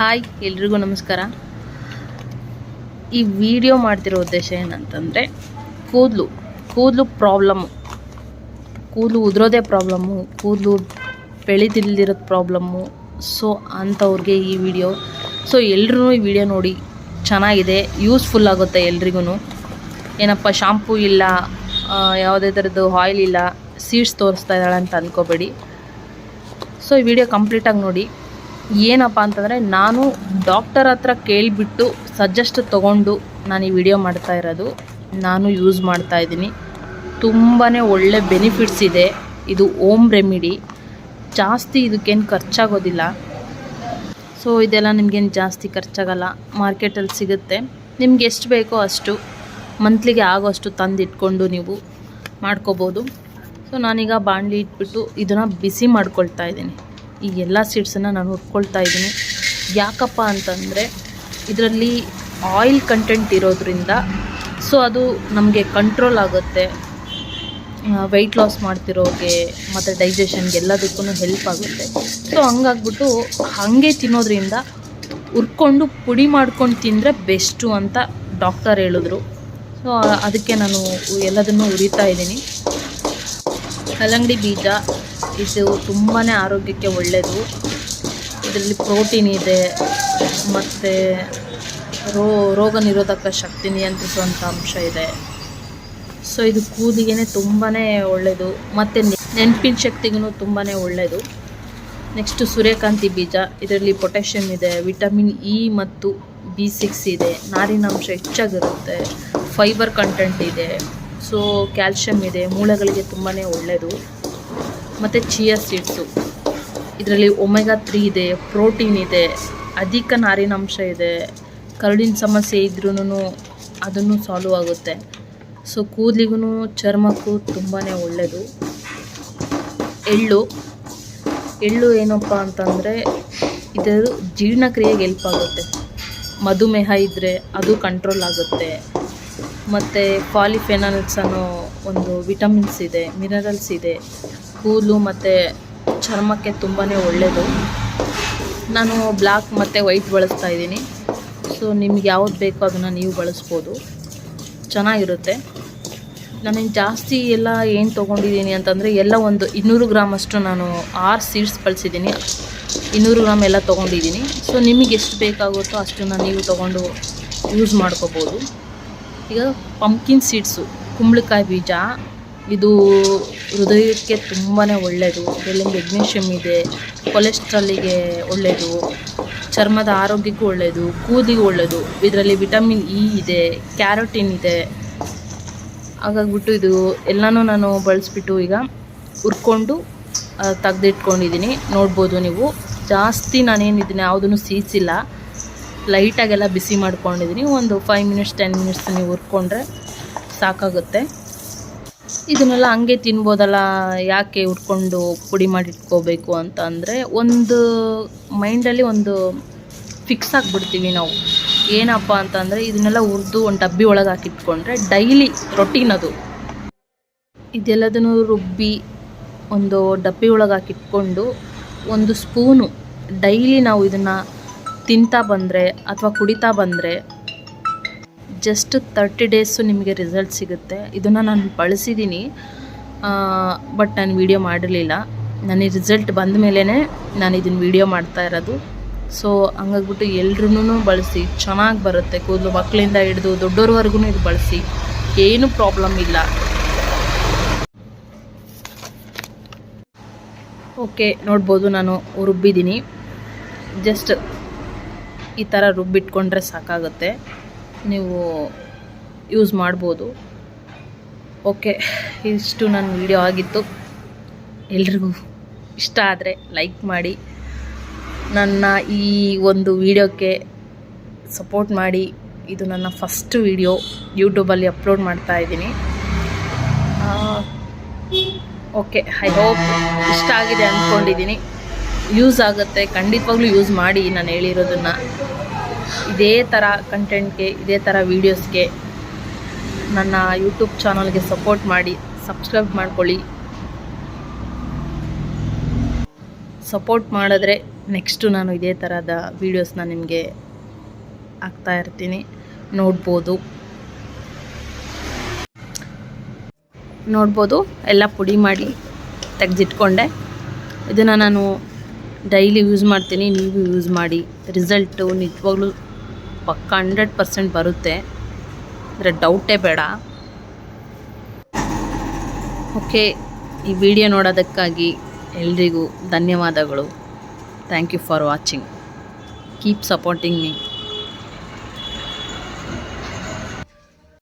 Hi, ಎಲ್ರಿಗೂ ನಮಸ್ಕಾರ. ಈ ವಿಡಿಯೋ ಮಾಡ್ತಿರೋ ಉದ್ದೇಶ ಏನಂತಂದರೆ, ಕೂದಲು ಕೂದಲು ಪ್ರಾಬ್ಲಮ್ಮು ಕೂದಲು ಉದುರೋದೇ ಪ್ರಾಬ್ಲಮ್ಮು ಕೂದಲು ಬೆಳೆದಿಲ್ದಿರೋದು ಪ್ರಾಬ್ಲಮ್ಮು ಸೊ ಅಂಥವ್ರಿಗೆ ಈ ವಿಡಿಯೋ. ಸೊ ಎಲ್ರೂ ಈ ವಿಡಿಯೋ ನೋಡಿ ಚೆನ್ನಾಗಿದೆ ಯೂಸ್ಫುಲ್ ಆಗುತ್ತೆ ಎಲ್ರಿಗೂ ಏನಪ್ಪ ಶಾಂಪೂ ಇಲ್ಲ ಯಾವುದೇ ಥರದ್ದು ಆಯಿಲ್ ಇಲ್ಲ ಸೀಡ್ಸ್ ತೋರಿಸ್ತಾ ಇದ್ದಾಳೆ ಅಂತ ಅಂದ್ಕೋಬೇಡಿ ಸೊ ಈ ವಿಡಿಯೋ ಕಂಪ್ಲೀಟಾಗಿ ನೋಡಿ. ಏನಪ್ಪ ಅಂತಂದರೆ ನಾನು ಡಾಕ್ಟರ್ ಹತ್ರ ಕೇಳಿಬಿಟ್ಟು ಸಜೆಸ್ಟ್ ತೊಗೊಂಡು ನಾನು ಈ ವಿಡಿಯೋ ಮಾಡ್ತಾ ಇರೋದು. ನಾನು ಯೂಸ್ ಮಾಡ್ತಾ ಇದ್ದೀನಿ. ತುಂಬಾ ಒಳ್ಳೆ ಬೆನಿಫಿಟ್ಸ್ ಇದೆ. ಇದು ಓಮ್ ರೆಮಿಡಿ. ಜಾಸ್ತಿ ಇದಕ್ಕೇನು ಖರ್ಚಾಗೋದಿಲ್ಲ. ಸೊ ಇದೆಲ್ಲ ನಿಮಗೇನು ಜಾಸ್ತಿ ಖರ್ಚಾಗಲ್ಲ. ಮಾರ್ಕೆಟಲ್ಲಿ ಸಿಗುತ್ತೆ. ನಿಮ್ಗೆ ಎಷ್ಟು ಬೇಕೋ ಅಷ್ಟು ಮಂತ್ಲಿಗೆ ಆಗೋಷ್ಟು ತಂದು ಇಟ್ಕೊಂಡು ನೀವು ಮಾಡ್ಕೋಬೋದು. ಸೊ ನಾನೀಗ ಬಾಣಲಿ ಇಟ್ಬಿಟ್ಟು ಇದನ್ನು ಬಿಸಿ ಮಾಡ್ಕೊಳ್ತಾ ಇದ್ದೀನಿ. ಈ ಎಲ್ಲ ಸೀಡ್ಸನ್ನು ನಾನು ಹುರ್ಕೊಳ್ತಾ ಇದ್ದೀನಿ. ಯಾಕಪ್ಪ ಅಂತಂದರೆ ಇದರಲ್ಲಿ ಆಯಿಲ್ ಕಂಟೆಂಟ್ ಇರೋದ್ರಿಂದ ಸೊ ಅದು ನಮಗೆ ಕಂಟ್ರೋಲ್ ಆಗುತ್ತೆ. ವೆಯ್ಟ್ ಲಾಸ್ ಮಾಡ್ತಿರೋಗೆ ಮತ್ತು ಡೈಜೆಷನ್ಗೆ ಎಲ್ಲದಕ್ಕೂ ಹೆಲ್ಪ್ ಆಗುತ್ತೆ. ಸೊ ಹಂಗಾಗ್ಬಿಟ್ಟು ಹಾಗೆ ತಿನ್ನೋದ್ರಿಂದ ಹುರ್ಕೊಂಡು ಪುಡಿ ಮಾಡ್ಕೊಂಡು ತಿಂದರೆ ಬೆಸ್ಟು ಅಂತ ಡಾಕ್ಟರ್ ಹೇಳಿದ್ರು. ಸೊ ಅದಕ್ಕೆ ನಾನು ಎಲ್ಲದನ್ನು ಉರಿತಾ ಇದ್ದೀನಿ. ಕಲ್ಲಂಗಡಿ ಬೀಜ ಇದು ತುಂಬಾ ಆರೋಗ್ಯಕ್ಕೆ ಒಳ್ಳೆಯದು ಇದರಲ್ಲಿ ಪ್ರೋಟೀನ್ ಇದೆ, ಮತ್ತು ರೋ, ರೋಗ ನಿರೋಧಕ ಶಕ್ತಿ ನಿಯಂತ್ರಿಸುವಂಥ ಅಂಶ ಇದೆ. ಸೊ ಇದು ಕೂದಿಗೆ ತುಂಬಾ ಒಳ್ಳೆಯದು ಮತ್ತು ನೆನಪಿನ ಶಕ್ತಿಗೂ ತುಂಬಾ ಒಳ್ಳೆಯದು ನೆಕ್ಸ್ಟು ಸೂರ್ಯಕಾಂತಿ ಬೀಜ, ಇದರಲ್ಲಿ ಪೊಟ್ಯಾಷಿಯಮ್ ಇದೆ ವಿಟಮಿನ್ ಇ ಮತ್ತು ಬಿ ಸಿಕ್ಸ್ ಇದೆ. ನಾರಿನಾಂಶ ಹೆಚ್ಚಾಗಿರುತ್ತೆ ಫೈಬರ್ ಕಂಟೆಂಟ್ ಇದೆ. ಸೊ ಕ್ಯಾಲ್ಶಿಯಮ್ ಇದೆ ಮೂಳೆಗಳಿಗೆ ತುಂಬಾ ಒಳ್ಳೆಯದು ಮತ್ತು ಚಿಯಾ ಸೀಡ್ಸು ಇದರಲ್ಲಿ ಒಮೆಗಾ ತ್ರೀ ಇದೆ ಪ್ರೋಟೀನ್ ಇದೆ, ಅಧಿಕ ನಾರಿನಾಂಶ ಇದೆ ಕರುಳಿನ ಸಮಸ್ಯೆ ಇದ್ರೂ ಅದನ್ನು ಸಾಲ್ವ್ ಆಗುತ್ತೆ. ಸೊ ಕೂದಲಿಗೂ ಚರ್ಮಕ್ಕೂ ತುಂಬಾ ಒಳ್ಳೆಯದು ಎಳ್ಳು. ಎಳ್ಳು ಏನಪ್ಪ ಅಂತಂದರೆ ಇದರ ಜೀರ್ಣಕ್ರಿಯೆಗೆ ಹೆಲ್ಪ್ ಆಗುತ್ತೆ. ಮಧುಮೇಹ ಇದ್ದರೆ ಅದು ಕಂಟ್ರೋಲ್ ಆಗುತ್ತೆ. ಮತ್ತು ಪಾಲಿಫೆನಲ್ಸ್ ಅನ್ನೋ ಒಂದು ವಿಟಮಿನ್ಸ್ ಇದೆ ಮಿನರಲ್ಸ್ ಇದೆ. ಕೂದಲು ಮತ್ತು ಚರ್ಮಕ್ಕೆ ತುಂಬಾ ಒಳ್ಳೆಯದು ನಾನು ಬ್ಲ್ಯಾಕ್ ಮತ್ತು ವೈಟ್ ಬಳಸ್ತಾ ಇದ್ದೀನಿ. ಸೊ ನಿಮ್ಗೆ ಯಾವ್ದು ಬೇಕೋ ಅದನ್ನು ನೀವು ಬಳಸ್ಬೋದು. ಚೆನ್ನಾಗಿರುತ್ತೆ. ನಾನು ಜಾಸ್ತಿ ಎಲ್ಲ ಏನು ತೊಗೊಂಡಿದ್ದೀನಿ ಅಂತಂದರೆ ಎಲ್ಲ ಒಂದು ಇನ್ನೂರು ಗ್ರಾಮ್ ಅಷ್ಟು ನಾನು ಆರು ಸೀಡ್ಸ್ ಬಳಸಿದ್ದೀನಿ. ಇನ್ನೂರು ಗ್ರಾಮ್ ಎಲ್ಲ ತೊಗೊಂಡಿದ್ದೀನಿ. ಸೊ ನಿಮಗೆ ಎಷ್ಟು ಬೇಕಾಗುತ್ತೋ ಅಷ್ಟನ್ನು ನೀವು ತೊಗೊಂಡು ಯೂಸ್ ಮಾಡ್ಕೋಬೋದು. ಈಗ ಪಂಪ್ಕಿನ್ ಸೀಡ್ಸು ಕುಂಬಳಕಾಯಿ ಬೀಜ ಇದು ಹೃದಯಕ್ಕೆ ತುಂಬಾ ಒಳ್ಳೆಯದು ಇದರಲ್ಲಿ ಮೆಗ್ನೀಷಿಯಮ್ ಇದೆ ಕೊಲೆಸ್ಟ್ರಾಲಿಗೆ ಒಳ್ಳೆಯದು ಚರ್ಮದ ಆರೋಗ್ಯಕ್ಕೂ ಒಳ್ಳೆಯದು ಕೂದಿಗೂ ಒಳ್ಳೆಯದು ಇದರಲ್ಲಿ ವಿಟಮಿನ್ ಇ ಇದೆ ಕ್ಯಾರೋಟಿನ್ ಇದೆ. ಹಾಗಾಗ್ಬಿಟ್ಟು ಇದು ಎಲ್ಲನೂ ನಾನು ಬಳಸ್ಬಿಟ್ಟು ಈಗ ಹುರ್ಕೊಂಡು ತೆಗೆದಿಟ್ಕೊಂಡಿದ್ದೀನಿ ನೋಡ್ಬೋದು ನೀವು. ಜಾಸ್ತಿ ನಾನೇನು ಇದನ್ನ ಯಾವುದನ್ನು ಸೀಸಿಲ್ಲ. ಲೈಟಾಗೆಲ್ಲ ಬಿಸಿ ಮಾಡ್ಕೊಂಡಿದ್ದೀನಿ ಒಂದು ಫೈವ್ ಮಿನಿಟ್ಸ್ ಟೆನ್ ಮಿನಿಟ್ಸ್ ನೀವು ಹುರ್ಕೊಂಡ್ರೆ ಸಾಕಾಗುತ್ತೆ. ಇದನ್ನೆಲ್ಲ ಹಂಗೆ ತಿನ್ಬೋದಲ್ಲ, ಯಾಕೆ ಉಟ್ಕೊಂಡು ಪುಡಿ ಮಾಡಿ ಇಟ್ಕೋಬೇಕು ಅಂತ ಅಂದರೆ ಒಂದು ಮೈಂಡಲ್ಲಿ ಒಂದು ಫಿಕ್ಸ್ ಆಗಿಬಿಡ್ತೀವಿ ನಾವು. ಏನಪ್ಪ ಅಂತಂದರೆ ಇದನ್ನೆಲ್ಲ ಉರಿದು ಒಂದು ಡಬ್ಬಿ ಒಳಗೆ ಹಾಕಿಟ್ಕೊಂಡ್ರೆ ಡೈಲಿ ರೊಟೀನ್ ಅದು. ಇದೆಲ್ಲದನ್ನು ರುಬ್ಬಿ ಒಂದು ಡಬ್ಬಿ ಒಳಗೆ ಹಾಕಿಟ್ಕೊಂಡು ಒಂದು ಸ್ಪೂನು ಡೈಲಿ ನಾವು ಇದನ್ನು ತಿಂತಾ ಬಂದರೆ ಅಥವಾ ಕುಡಿತಾ ಬಂದರೆ ಜಸ್ಟ್ ತರ್ಟಿ ಡೇಸು ನಿಮಗೆ ರಿಸಲ್ಟ್ ಸಿಗುತ್ತೆ. ಇದನ್ನು ನಾನು ಬಳಸಿದ್ದೀನಿ ಬಟ್ ನಾನು ವೀಡಿಯೋ ಮಾಡಿರಲಿಲ್ಲ. ನನಗೆ ರಿಸಲ್ಟ್ ಬಂದ ಮೇಲೇ ನಾನು ಇದನ್ನು ವೀಡಿಯೋ ಮಾಡ್ತಾ ಇರೋದು. ಸೊ ಹಂಗಾಗ್ಬಿಟ್ಟು ಎಲ್ರೂ ಬಳಸಿ. ಚೆನ್ನಾಗಿ ಬರುತ್ತೆ. ಕೂದಲು ಮಕ್ಕಳಿಂದ ಹಿಡಿದು ದೊಡ್ಡೋರ್ವರೆಗೂ ಇದು ಬಳಸಿ. ಏನು ಪ್ರಾಬ್ಲಮ್ ಇಲ್ಲ. ಓಕೆ ನೋಡ್ಬೋದು ನಾನು ರುಬ್ಬಿದ್ದೀನಿ. ಜಸ್ಟ್ ಈ ಥರ ರುಬ್ಬಿಟ್ಕೊಂಡ್ರೆ ಸಾಕಾಗುತ್ತೆ. ನೀವು ಯೂಸ್ ಮಾಡ್ಬೋದು. ಓಕೆ, ಇಷ್ಟು ನನ್ನ ವಿಡಿಯೋ ಆಗಿತ್ತು. ಎಲ್ರಿಗೂ ಇಷ್ಟ ಆದರೆ ಲೈಕ್ ಮಾಡಿ. ನನ್ನ ಈ ಒಂದು ವಿಡಿಯೋಕ್ಕೆ ಸಪೋರ್ಟ್ ಮಾಡಿ. ಇದು ನನ್ನ ಫಸ್ಟ್ ವಿಡಿಯೋ ಯೂಟ್ಯೂಬಲ್ಲಿ ಅಪ್ಲೋಡ್ ಮಾಡ್ತಾ ಇದ್ದೀನಿ. ಓಕೆ, ಐ ಹೋಪ್ ಇಷ್ಟ ಆಗಿದೆ ಅಂದ್ಕೊಂಡಿದ್ದೀನಿ. ಯೂಸ್ ಆಗುತ್ತೆ, ಖಂಡಿತವಾಗ್ಲೂ ಯೂಸ್ ಮಾಡಿ ನಾನು ಹೇಳಿರೋದನ್ನು. ಇದೇ ಥರ ಕಂಟೆಂಟ್ಗೆ ಇದೇ ಥರ ವೀಡಿಯೋಸ್ಗೆ ನನ್ನ ಯೂಟ್ಯೂಬ್ ಚಾನಲ್ಗೆ ಸಪೋರ್ಟ್ ಮಾಡಿ ಸಬ್ಸ್ಕ್ರೈಬ್ ಮಾಡ್ಕೊಳ್ಳಿ. ಸಪೋರ್ಟ್ ಮಾಡಿದ್ರೆ ನೆಕ್ಸ್ಟು ನಾನು ಇದೇ ಥರದ ವೀಡಿಯೋಸ್ನ ನಿಮಗೆ ಹಾಕ್ತಾ ಇರ್ತೀನಿ. ನೋಡ್ಬೋದು. ನೋಡ್ಬೋದು, ಎಲ್ಲ ಪುಡಿ ಮಾಡಿ ತೆಗೆದಿಟ್ಕೊಂಡೆ. ಇದನ್ನು ನಾನು ಡೈಲಿ ಯೂಸ್ ಮಾಡ್ತೀನಿ, ನೀವು ಯೂಸ್ ಮಾಡಿ. ರಿಸಲ್ಟು ನಿಜವಾಗ್ಲೂ ಪಕ್ಕ ಹಂಡ್ರೆಡ್ ಪರ್ಸೆಂಟ್ ಬರುತ್ತೆ. ಅಂದರೆ ಡೌಟೇ ಬೇಡ. ಓಕೆ ಈ ವಿಡಿಯೋ ನೋಡೋದಕ್ಕಾಗಿ ಎಲ್ರಿಗೂ ಧನ್ಯವಾದಗಳು. Thank you for watching keep supporting me